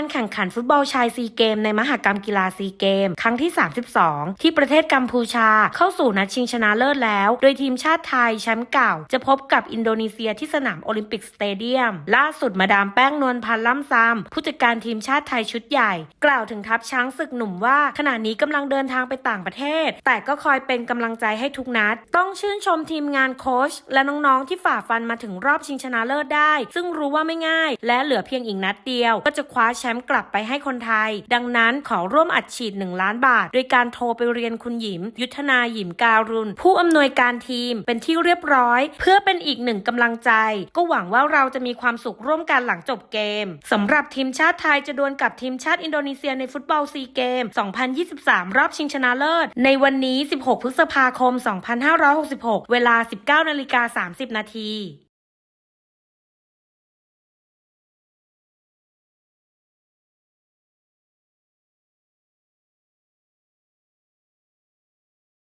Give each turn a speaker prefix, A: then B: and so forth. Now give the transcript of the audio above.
A: การแข่งขันฟุตบอลชายซีเกมในมหกรรมกีฬาซีเกม ครั้งที่ 32 ที่ประเทศกัมพูชาเข้าสู่นัดชิงชนะเลิศแล้ว โดยทีมชาติไทยแชมป์เก่า จะพบกับอินโดนีเซียที่สนามโอลิมปิกสเตเดียม ล่าสุดมาดามแป้งนวลพันธ์ล่ำซำผู้จัดการทีมชาติไทยชุดใหญ่ กล่าวถึงทัพช้างศึกหนุ่มว่า ขณะนี้กำลังเดินทางไปต่างประเทศ แต่ก็คอยเป็นกำลังใจให้ทุกนัด ต้องชื่นชมทีมงานโค้ชและน้องๆที่ฝ่าฟันมาถึงรอบชิงชนะเลิศได้ ซึ่งรู้ว่าไม่ง่าย และเหลือเพียงอีกนัดเดียว ก็จะคว้าแชมป์กลับไปให้คนไทย ดังนั้นขอร่วมอัดฉีด 1 ล้านบาท โดยการโทรไปเรียนคุณหยิม ยุทธนาหยิมการุณ ผู้อำนวยการทีมเป็นที่เรียบร้อย เพื่อเป็นอีกหนึ่งกำลังใจ ก็หวังว่าเราจะมีความสุขร่วมกันหลังจบเกมสำหรับทีมชาติไทยจะดวลกับทีมชาติอินโดนีเซียในฟุตบอลซีเกม 2023 รอบชิงชนะเลิศ ในวันนี้ 16 พฤษภาคม 2566 เวลา 19นาฬิกา30 นาที